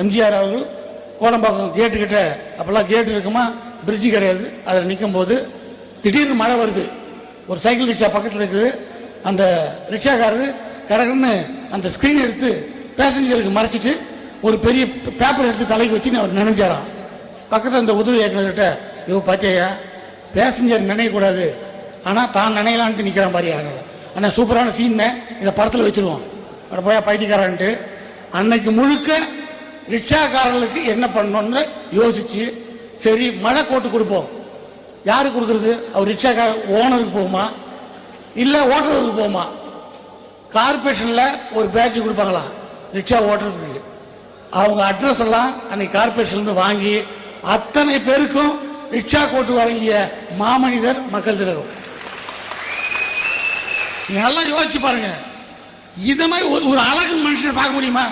எம்ஜிஆர் அவர்கள் கோடம்பாக்கம் கேட்டு கிட்ட அப்பெல்லாம் கேட்டு இருக்குமா? பிரிட்ஜு கிடையாது. அதில் நிற்கும் போது திடீர்னு மழை வருது. ஒரு சைக்கிள் ரிக்ஷா பக்கத்தில் இருக்குது. அந்த ரிக்ஷாக்காரரு கடகன்னு அந்த ஸ்க்ரீன் எடுத்து பேசஞ்சருக்கு மறைச்சிட்டு ஒரு பெரிய பேப்பர் எடுத்து தலைக்கு வச்சு அவர் நினைஞ்சாராம். பக்கத்தில் அந்த உதவி இயக்குனர்கிட்ட யோ பாத்தியா? பேசஞ்சர் நினைக்கக்கூடாது ஆனால் தான் நினையலான்ட்டு நிற்கிறான் பாரு ஆனால் சூப்பரான சீன் இதை படத்தில் வச்சிருவோம். அட போய் பைத்தியக்காரன்ட்டு. அன்னைக்கு முழுக்க ரிக்ஷாக்காரர்களுக்கு என்ன பண்ணணும்னு யோசிச்சு சரி மழை கோட்டு கொடுப்போம். யாரு கொடுக்கறது? அவர் ரிக்ஷாக்கார ஓனருக்கு போகுமா? இல்லை ஓட்டுறதுக்கு போகுமா? கார்பரேஷனில் ஒரு பேட்ச் கொடுப்பாங்களா? ரிக்ஷா ஓட்டுறதுக்கு அவங்க அட்ரஸ் எல்லாம் அன்னைக்கு கார்பரேஷன்லேருந்து வாங்கி அத்தனை பேருக்கும் ரிக்ஷா கோட்டு வழங்கிய மாமனிதர் மக்கள் திலகம். நல்லா யோசிச்சு பாருங்க. இத மாதிரி ஒரு- ஒரு அழகு மனுஷனை பார்க்க முடியுமா?